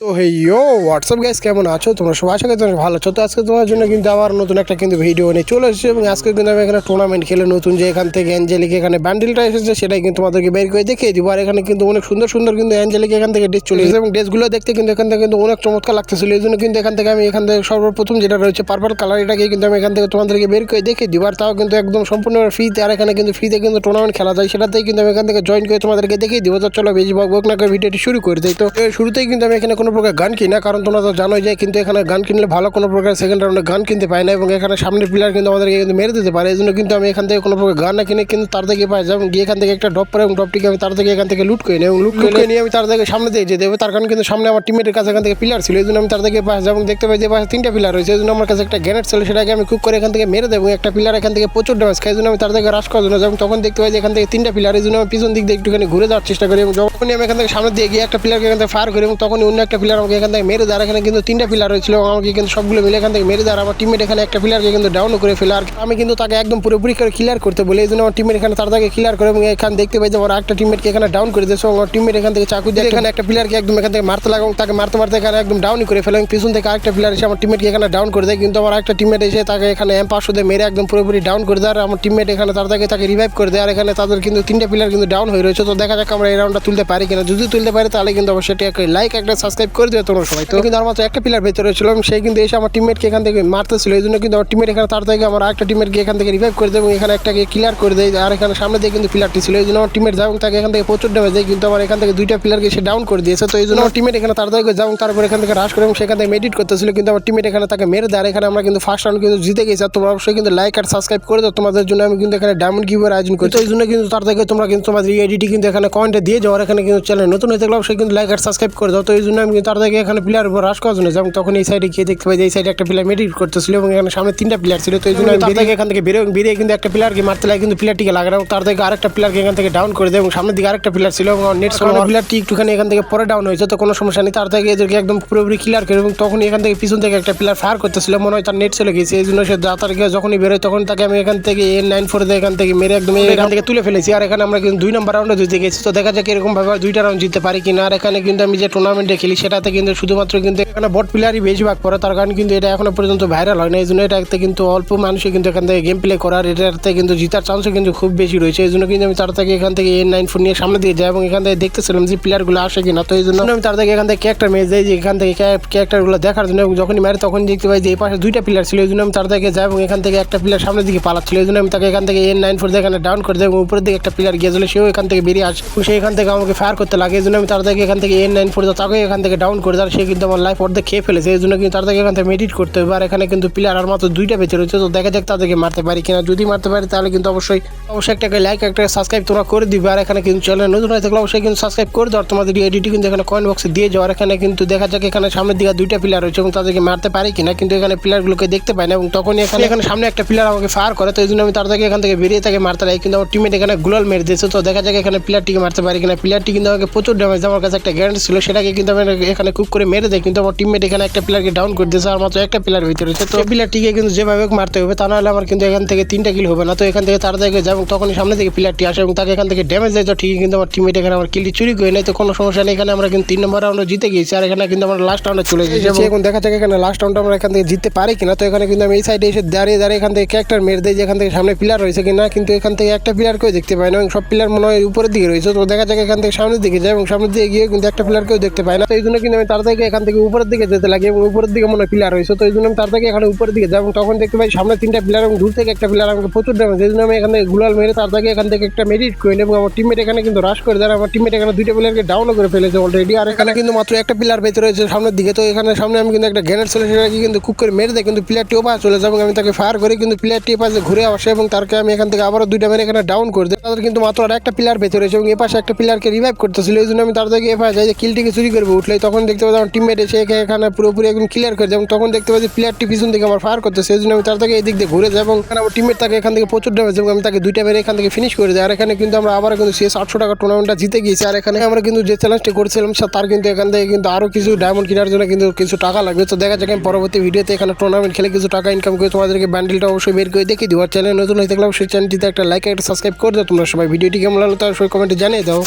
তো হে ইয়ো WhatsApp guys কেমন আছো? তোমরা সবাই আশা করি তোমরা ভালো আছো। তো আজকে তোমার জন্য কিন্তু আবার নতুন একটা কিন্তু ভিডিও নিয়ে চলে এসেছে এবং আজকে কিন্তু আমি এখানে টুর্নামেন্ট খেলে নতুন যে এখান থেকে অ্যাঞ্জেলিক এখানে ব্যান্ডেলটা এসেছে, সেটাই কিন্তু তোমাদেরকে বের করে দেখিয়ে দিব। আর এখানে কিন্তু অনেক সুন্দর সুন্দর কিন্তু অ্যাঞ্জেলিক এখান থেকে ড্রেস চলে এসেছে এবং ড্রেসগুলো দেখতে কিন্তু এখান থেকে কিন্তু অনেক চমৎকার লাগতেছিল। এই জন্য কিন্তু এখান থেকে আমি এখান থেকে সর্বপ্রথম যেটা রয়েছে পার্পল কালার এটাকে কিন্তু আমি এখান থেকে তোমাদেরকে বের করে দেখিয়ে দিব। আর তাও কিন্তু একদম সম্পূর্ণ ফ্রিতে আর এখানে কিন্তু ফ্রিতে কিন্তু টুর্নামেন্ট খেলা যায়, সেটাতেই কিন্তু আমি এখান থেকে জয়েন করে তোমাদেরকে দেখিয়ে দিব। তো চলো বেশি বক না করে ভিডিওটি শুরু করে দিই। তো শুরুতেই কিন্তু আমি এখানে কোনো প্রকার গান কিনা কারণ তোমরা তো জানোই যে কিন্তু এখানে গান কিনলে ভালো কোনো প্রকার সেকেন্ড রাউন্ডে গান কিনতে পাই না এবং এখানে সামনের প্লেয়ার কিন্তু আমাদেরকে কিন্তু মেরে দিতে পারে। এই জন্য কিন্তু আমি এখান থেকে কোনো প্রকার গান না কিনে কিন্তু তার থেকে পাই। যেমন গিয়ে এখান থেকে একটা ড্রপ করে এবং ড্রপটিকে আমি তার থেকে এখান থেকে লুট করে নিই এবং লুট করে নিয়ে আমি তার থেকে সামনে দিয়ে যেতে হবে। তার কারণ কিন্তু সামনে আমার টিমের কাছে এখান থেকে প্লেয়ার ছিল এই জন্য আমি তার থেকে পাশ যেমন দেখতে পাই যে পাশে তিনটা প্লেয়ার রয়েছে এই জন্য আমার কাছে একটা গ্যানেট ছিল সেটাকে আমি কুক করে এখান থেকে মেরে দেবো। একটা প্লেয়ার এখান থেকে প্রচুর ড্যামেজ খাই জন্য আমি তার থেকে রাশ করার জন্য যেমন তখন দেখতে পাই যে এখান থেকে তিনটা প্লেয়ার এই জন্য আমি পিছন দিক দিয়ে একটুখানি ঘুরে যাওয়ার চেষ্টা করি এবং যখনই আমি এখান থেকে সামনে দিয়ে গিয়ে একটা প্লেয়ারকে এখান থেকে ফায়ার করি এবং তখনই অন্য একটা প্লেয়ার আমাকে এখান থেকে মেরে দেয়। এখানে কিন্তু তিনটা প্লেয়ার রয়েছিল আমাকে কিন্তু সবগুলো মিলে এখান থেকে মেরে দেয়। আমার টিমের এখানে একটা প্লেয়ারকে কিন্তু ডাউন করে ফেলে। আর আমি কিন্তু তাকে একদম পুরোপুরি করে ক্লিয়ার করতে বলি। এই জন্য আমার টিমের এখানে তার থেকে ক্লিয়ার করে এবং এখানে দেখতে পাই যে আমার একটা টিমমেটকে এখানে ডাউন করে দিয়েছে। আমার টিমমেট এখান থেকে চাকু দিয়ে এখানে একটা প্লেয়ারকে একদম এখান থেকে মারতে লাগে এবং তাকে মারতে মারতে এখানে একদম ডাউনই করে ফেলে। এবং পিছন থেকে আরেকটা প্লেয়ার এসে আমার টিমমেটকে এখানে ডাউন করে দেয়। কিন্তু আমার একটা টিমমেট এসে তাকে এখানে এম পাঁচশো দিয়ে মেরে একদম পুরোপুরি ডাউন করে দেয়। আর আমার টিমমেট এখানে তার তাকে রিভাইভ করে দেয়। আর এখানে তাদের কিন্তু তিনটা প্লেয়ার কিন্তু ডাউন হয়ে রয়েছে। তো দেখা যাক আমরা এই রাউন্ডটা তুলতে পারি কিনা। যদি তুলতে পারি তাহলে কিন্তু অবশ্যই একটা লাইক একটা সাবস্ক্রাইব করে দেবে তোমরা সবাই তো কিন্তু আমার একটা প্লেয়ার ভেতরে ছিল সেই কিন্তু এসে আমার টিমমেটকে এখান থেকে মারতেছিল। এই জন্য কিন্তু আমার টিমের এখানে তার থেকে আমার একটা টিমেরকে এখান থেকে রিভাইভ করে দেয় এবং এখানে একটাকে ক্লিয়ার করে দেয়। আর এখানে সামনে দিয়ে কিন্তু প্লেয়ারটি ছিল। এই জন্য আমার টিমের যাও তাকে এখান থেকে প্রচুর ড্যামেজ দেয়। কিন্তু আমার এখান থেকে দুইটা প্লেয়ারকে সে ডাউন করে দিয়েছে। তো এই জন্য আমার টিমেট এখানে তার থেকে যাও তারপর এখান থেকে রাশ করে এবং সেখান থেকে মেডিট করতেছিল। কিন্তু আমার টিমের এখানে তাকে মেরে দেয়। আর এখানে আমরা কিন্তু ফার্স্ট রাউন্ড কিন্তু জিতে গেছি। আর তোমরা অবশ্যই কিন্তু লাইক আর সাবস্ক্রাইব করে দাও। তোমাদের জন্য আমি কিন্তু এখানে ডায়মন্ড গিভের আয়োজন করি তো এই জন্য কিন্তু তার থেকে তোমরা কিন্তু তোমাদের এই এডিটি কিন্তু এখানে কয়েন্টে দিয়ে যাও। আর এখানে কিন্তু চ্যানেল নতুন হয়ে থাকলে অবশ্যই কিন্তু লাইক আর সাবস্ক্রাইব করে দাও। তো এই জন্য আমি কিন্তু তার থেকে এখানে প্লেয়ার উপর রাশ করার জন্য যেমন তখন এই সাইডে গিয়ে দেখতে পাই যে এই সাইডে একটা প্লেয়ার মেডিট করতেছিল এবং এখানে সামনে তিনটা প্লেয়ার ছিল তো এই জন্য আমি এখান থেকে বেরো বেরিয়ে কিন্তু একটা প্লেয়ারকে মারতে লাগে কিন্তু প্লেয়ারটিকে লাগে এবং তার থেকে আরেকটা প্লেয়ারকে এখান থেকে ডাউন করে দেয় এবং সামনের দিকে আরেকটা প্লেয়ার ছিল এবং নেট সময় প্লেয়ারটি একটুখানি এখান থেকে পরে ডাউন হয়েছে তো কোনো সমস্যা নেই। তার থেকে এদেরকে একদম পুরোপুরি ক্লিয়ার করে এবং তখন এখান থেকে পিছন থেকে একটা প্লেয়ার ফায়ার করতেছিল মনে হয় তার নেট চলে গেছে এই জন্য সে তার যখনই বেরোয় তখন তাকে আমি এখান থেকে এন নাইন ফোর দিয়ে এখান থেকে মেরে একদম এখান থেকে তুলে ফেলেছি। আর এখানে আমরা কিন্তু দুই নম্বর রাউন্ডে জিতে গেছি তো দেখা যাক এরকম ভাবে দুইটা রাউন্ড জিততে পারি কিনা। আর এখানে কিন্তু আমি যে টুর্নামেন্টে খেলি সেটাতে কিন্তু শুধুমাত্র কিন্তু এখানে বট প্লেয়ারই বেশিরভাগ পড়ে তার কারণ কিন্তু এটা এখনও পর্যন্ত ভাইরাল হয় না এই জন্য এটাতে কিন্তু অল্প মানুষই কিন্তু এখান থেকে গেম প্লে করার এটাতে কিন্তু জিতার চান্সও কিন্তু খুব বেশি রয়েছে এই জন্য কিন্তু আমি তার থেকে এখান থেকে এন নাইন ফোর নিয়ে সামনে দিয়ে যাই এবং এখান থেকে দেখতেছিলাম যে প্লেয়ারগুলো আসে কিনা তো এই জন্য আমি তার থেকে এখান থেকে ক্যারেক্টার মেয়ে যাই যে এখান থেকে ক্যারেক্টারগুলো দেখার জন্য এবং যখনই মারি তখন দেখতে পাই যে এই পাশে দুইটা প্লেয়ার ছিল এই জন্য আমি তার থেকে যাই এবং এখান থেকে একটা প্লেয়ার সামনের দিকে পালাচ্ছিল এই জন্য আমি তাকে এখান থেকে এন নাইন ফোর এখানে ডাউন করে দেয় এবং উপরের দিকে একটা প্লেয়ার গিয়েছিল সেও এখান থেকে বেরিয়ে আসে সে এখান থেকে আমাকে ফায়ার করতে লাগে এই জন্য আমি তার থেকে এখান থেকে এন নাইন ফোর তাকে এখান থেকে ডাউন করে দেয় সে কিন্তু আমার লাইফ অর্ধেক খেয়ে ফেলেছে। এই জন্য কিন্তু তার থেকে এখান থেকে মেডিট করতে হবে। আর এখানে কিন্তু প্লেয়ার আর মাত্র দুইটা বেঁচে রয়েছে। তো দেখা যাক তাদেরকে মারতে পারি কিনা। যদি মারতে পারি, তাহলে কিন্তু অবশ্যই অবশ্যই একটা লাইক একটা সাবস্ক্রাইব তোমরা করে দিবে। আর এখানে কিন্তু চ্যানেল নতুন হয়ে থাকলে অবশ্যই কিন্তু সাবস্ক্রাইব করে দাও। আর তোমাদের এডিটি কিন্তু এখানে কমেন্ট বক্সে দিয়ে যাওয়ার এখানে কিন্তু দেখা যাক এখানে সামনের দিকে দুইটা প্লেয়ার রয়েছে এবং তাদেরকে মারতে পারি কিনা। কিন্তু এখানে প্লেয়ারগুলোকে দেখতে পাই না এবং তখনই এখানে এখানে সামনে একটা প্লেয়ার আমাকে ফায়ার করে। তো এই জন্য আমি তার থেকে এখান থেকে বেরিয়ে তাকে মারতে লাগে কিন্তু আমার টিমেট এখানে গুলাল মেরে দিয়েছে। তো দেখা যাক এখানে প্লেয়ারটিকে মারতে পারি কিনা। প্লেয়ারটি কিন্তু আমাকে প্রচুর ড্যামেজ আমার কাছে একটা গ্যারেন্টি ছিল। সেটাকে কিন্তু আমি এখানে কুক করে মেরে দেয় কিন্তু আমার টিমমেট এখানে একটা প্লেয়ারকে ডাউন করে দিয়েছে আর মাত্র একটা প্লেয়ার ভিতরে। রয়েছে তো প্লেয়ারটিকে কিন্তু যেভাবে মারতে হবে তা নাহলে আমার কিন্তু এখান থেকে তিনটা কিল হবে না। তো এখান থেকে তার থেকে যাব তখনই সামনে থেকে প্লেয়ারটি আসে এবং তাকে এখান থেকে ড্যামেজ দেয় তো ঠিকই কিন্তু আমার টিমমেট এখানে আমার কিলটি চুরি করে নেই তো কোনো সমস্যা নেই। এখানে আমরা কিন্তু তিন নম্বর রাউন্ডে জিতে গিয়েছি আর এখানে কিন্তু আমরা লাস্ট রাউন্ডে চলে গেছি এখন দেখা যাক এখানে লাস্ট রাউন্ডে আমরা এখান থেকে জিততে পারি কিনা। তো এখানে কিন্তু আমি এই সাইডে এসে দাঁড়িয়ে দাঁড়িয়ে এখান থেকে ক্যারেক্টার মেরে দিই যে এখান থেকে সামনে প্লেয়ার রয়েছে কিনা। কিন্তু এখান থেকে একটা প্লেয়ারকেও দেখতে পাই না এবং সব প্লেয়ার মনে হয় উপরের দিকে রয়েছে। তো দেখা যাক এখান থেকে সামনের দিকে যায় এবং সামনের দিকে গিয়ে কিন্তু একটা প্লেয়ারকেও দেখতে পাই না। তো এই জন্য কিন্তু আমি থেকে এখান থেকে উপরের দিকে যেতে লাগে এবং উপরের দিকে মনে প্লেয়ার রয়েছে। তো এই জন্য আমি থেকে এখানে উপরের দিকে যাই এবং তখন দেখতে পাই সামনে তিনটা প্লেয়ার এবং দূর থেকে একটা প্লেয়ার আমাকে প্রচুর ড্যামেজ এই জন্য আমি এখান থেকে গুলাল মেরে থেকে এখান থেকে একটা মেডিট করে এবং আমার টিমমেট এখানে কিন্তু রাশ করে দেয়। আমার টিমমেট এখানে দুইটা প্লেয়ারকে ডাউনও করে ফেলেছে অলরেডি আর এখানে কিন্তু মাত্র একটা প্লেয়ার ভেতরে রয়েছে সামনের দিকে। তো এখানে সামনে আমি কিন্তু একটা গ্যানেট ছিল সেটাকে কিন্তু কুক করে মেরে দেয়। কিন্তু প্লেয়ারটি ওপার চলে যায় এবং আমি তাকে ফায়ার করি কিন্তু প্লেয়ারটি পাশে ঘুরে আসে এবং তারকে আমি এখান থেকে আবারও দুইটা মেরে এখানে ডাউন করে দিই তাদের কিন্তু মাত্র আর একটা প্লেয়ার ভেতরে রয়েছে এবং এ পাশে একটা প্লেয়ারকে রিভাইভ করতেছিল। এই জন্য আমি তার থেকে এ পাশে যাই যে কিলটিকে চুরি করব, উঠলে তখন দেখতে পাচ্ছি আমার টিমমেট এসে এখানে পুরোপুরি একদম ক্লিয়ার করে এবং তখন দেখতে পাচ্ছি প্লেয়ারটি পিছন থেকে আমার ফায়ার করতে সেই জন্য আমি তার থেকে এই দিক দিয়ে ঘুরে যাই এবং আমার টিমমেট তাকে এখান থেকে প্রচুর ড্যামেজ এবং আমি তাকে দুইটা মেরে এখান থেকে ফিনিশ করে দিই। আর এখানে কিন্তু আমরা আবার কিন্তু শেষ আটশো টাকা টুর্নামেন্টটা জিতে গিয়েছি। আর এখানে আমরা কিন্তু যে চ্যালেঞ্জটি করেছিলাম তার কিন্তু এখান থেকে কিন্তু আরও কিছু ডায়মন্ড কেনার জন্য কিন্তু কিছু টাকা লাগবে। তো দেখা যাক, আমি পরবর্তী ভিডিওতে এখানে টুর্নামেন্ট খেলে কিছু টাকা ইনকাম করে তোমাদেরকে ব্যান্ডেলটা অবশ্যই বের করে দেখিয়ে দিব। আর চ্যানেল নতুন হয়ে থাকলে অবশ্যই চ্যানেলটিতে একটা লাইক একটা সাবস্ক্রাইব করে দাও। তোমরা সবাই ভিডিওটি কেমন লাগল তার অবশ্যই কমেন্টে জানিয়ে দাও।